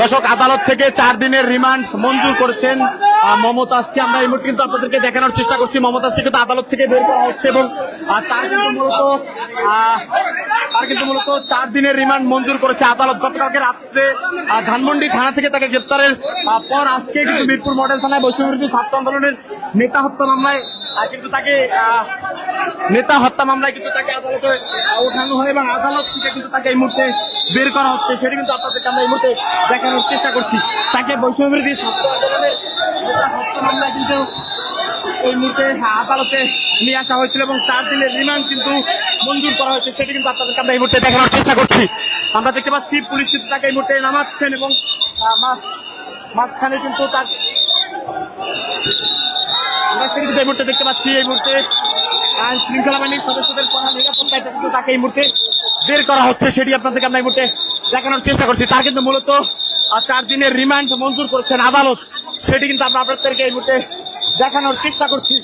দর্শক, আদালত থেকে চার দিনের রিমান্ড মঞ্জুর করেছেন। মমতাজকে আমরা এই মুহূর্তে কিন্তু আপনাদেরকে দেখানোর চেষ্টা করছি। মমতাজকে কিন্তু আদালত থেকে বের করা হচ্ছে এবং তার কিন্তু মূলত তার কিন্তু মূলত চার দিনের রিমান্ড মঞ্জুর করেছে আদালত। গতকালকে রাত্রে ধানমন্ডি থানা থেকে তাকে গ্রেপ্তারের পর আজকে কিন্তু মিরপুর মডেল থানায় বৈষম্যবিরোধী ছাত্র আন্দোলনের নেতা হত্যা মামলায় কিন্তু তাকে নেতা হত্যা মামলায় কিন্তু তাকে আদালতে ওঠানো হয় এবং আদালত থেকে কিন্তু তাকে এই মুহূর্তে বের করা হচ্ছে। সেটা কিন্তু আপনাদেরকে আমরা এই মুহূর্তে দেখানোর চেষ্টা করছি। তাকে বৈষম্যবিরোধী ছাত্র আন্দোলনের নেতা হত্যা মামলায় কিন্তু এই মুহূর্তে আদালতে নিয়ে আসা হয়েছিল এবং চার দিনের রিমান্ড কিন্তু মঞ্জুর করা হয়েছে। সেটা কিন্তু আপনাদেরকে আমরা এই মুহূর্তে দেখানোর চেষ্টা করছি। আমরা দেখতে পাচ্ছি পুলিশ কিন্তু তাকে এই মুহূর্তে নামাচ্ছেন এবং মাঝখানে কিন্তু তার আমরা সেটা এই মুহূর্তে দেখতে পাচ্ছি, এই মুহূর্তে আইন শৃঙ্খলা বাহিনীর সদস্যদের করা নিরাপত্তায় কিন্তু তাকে এই মুহূর্তে বের করা হচ্ছে, সেটি আপনাদেরকে আমরা এই মুহূর্তে দেখানোর চেষ্টা করছি। তার কিন্তু মূলত চার দিনের রিমান্ড মঞ্জুর করেছেন আদালত, সেটি কিন্তু আমরা আপনাদেরকে এই মুহূর্তে দেখানোর চেষ্টা করছি।